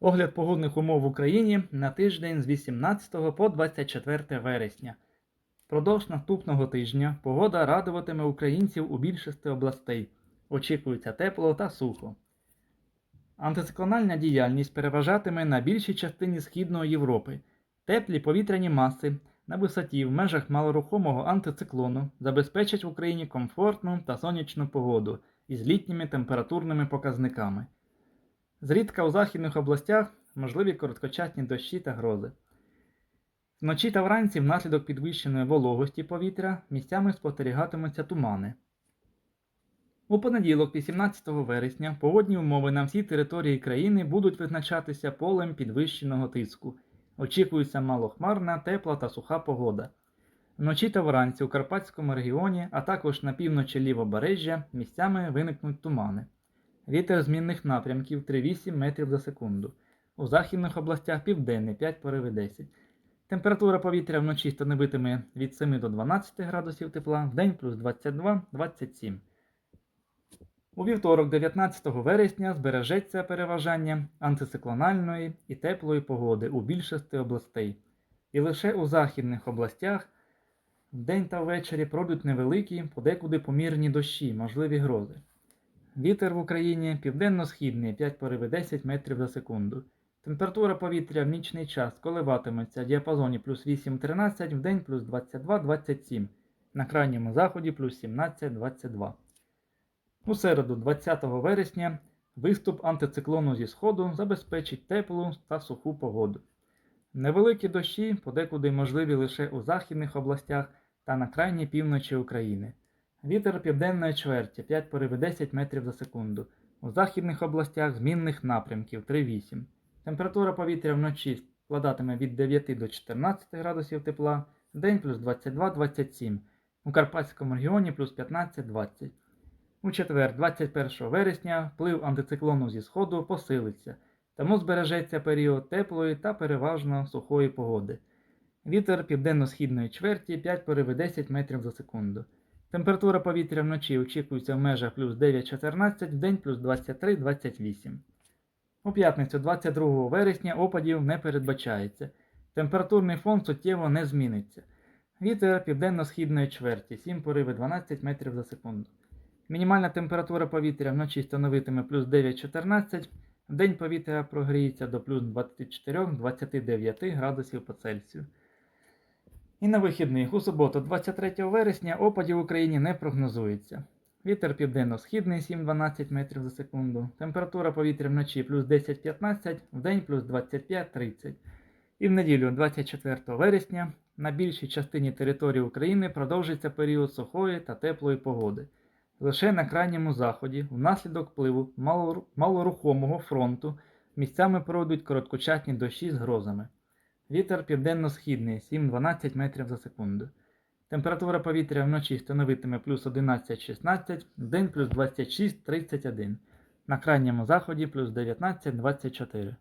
Огляд погодних умов в Україні на тиждень з 18 по 24 вересня. Впродовж наступного тижня погода радуватиме українців у більшості областей. Очікується тепло та сухо. Антициклональна діяльність переважатиме на більшій частині Східної Європи. Теплі повітряні маси на висоті в межах малорухомого антициклону забезпечать в Україні комфортну та сонячну погоду із літніми температурними показниками. Зрідка у західних областях можливі короткочасні дощі та грози. Вночі та вранці внаслідок підвищеної вологості повітря місцями спостерігатимуться тумани. У понеділок, 18 вересня, погодні умови на всій території країни будуть визначатися полем підвищеного тиску. Очікується малохмарна, тепла та суха погода. Вночі та вранці у Карпатському регіоні, а також на півночі лівобережжя місцями виникнуть тумани. Вітер змінних напрямків 3,8 метрів за секунду. У західних областях південний 5 пориви 10. Температура повітря вночі становитиме від 7 до 12 градусів тепла, вдень плюс 22-27. У вівторок, 19 вересня, збережеться переважання антициклональної і теплої погоди у більшості областей. І лише у західних областях вдень та ввечері пройдуть невеликі, подекуди помірні дощі, можливі грози. Вітер в Україні південно-східний 5 пориви 10 метрів за секунду. Температура повітря в нічний час коливатиметься в діапазоні плюс 8-13, в день плюс 22-27, на крайньому заході плюс 17-22. У середу, 20 вересня, виступ антициклону зі сходу забезпечить теплу та суху погоду. Невеликі дощі подекуди можливі лише у західних областях та на крайній півночі України. Вітер південної чверті 5 пориви 10 метрів за секунду. У західних областях змінних напрямків 3-8. Температура повітря вночі складатиме від 9 до 14 градусів тепла, вдень плюс 22-27, у Карпатському регіоні плюс 15-20. У четвер, 21 вересня, вплив антициклону зі сходу посилиться, тому збережеться період теплої та переважно сухої погоди. Вітер південно-східної чверті 5 пориви 10 метрів за секунду. Температура повітря вночі очікується в межах плюс 9-14, вдень плюс 23-28. У п'ятницю 22 вересня опадів не передбачається. Температурний фон суттєво не зміниться. Вітер південно-східної чверті 7 пориви 12 метрів за секунду. Мінімальна температура повітря вночі становитиме плюс 9-14, вдень повітря прогріється до плюс 24-29 градусів по Цельсію. І на вихідних у суботу, 23 вересня, опадів в Україні не прогнозується. Вітер південно-східний 7-12 метрів за секунду. Температура повітря вночі плюс 10-15, вдень плюс 25-30. І в неділю, 24 вересня, на більшій частині території України продовжиться період сухої та теплої погоди. Лише на крайньому заході, внаслідок впливу малорухомого фронту, місцями пройдуть короткочасні дощі з грозами. Вітер південно-східний 7-12 метрів за секунду. Температура повітря вночі становитиме плюс 11-16, день плюс 26-31. На крайньому заході плюс 19-24.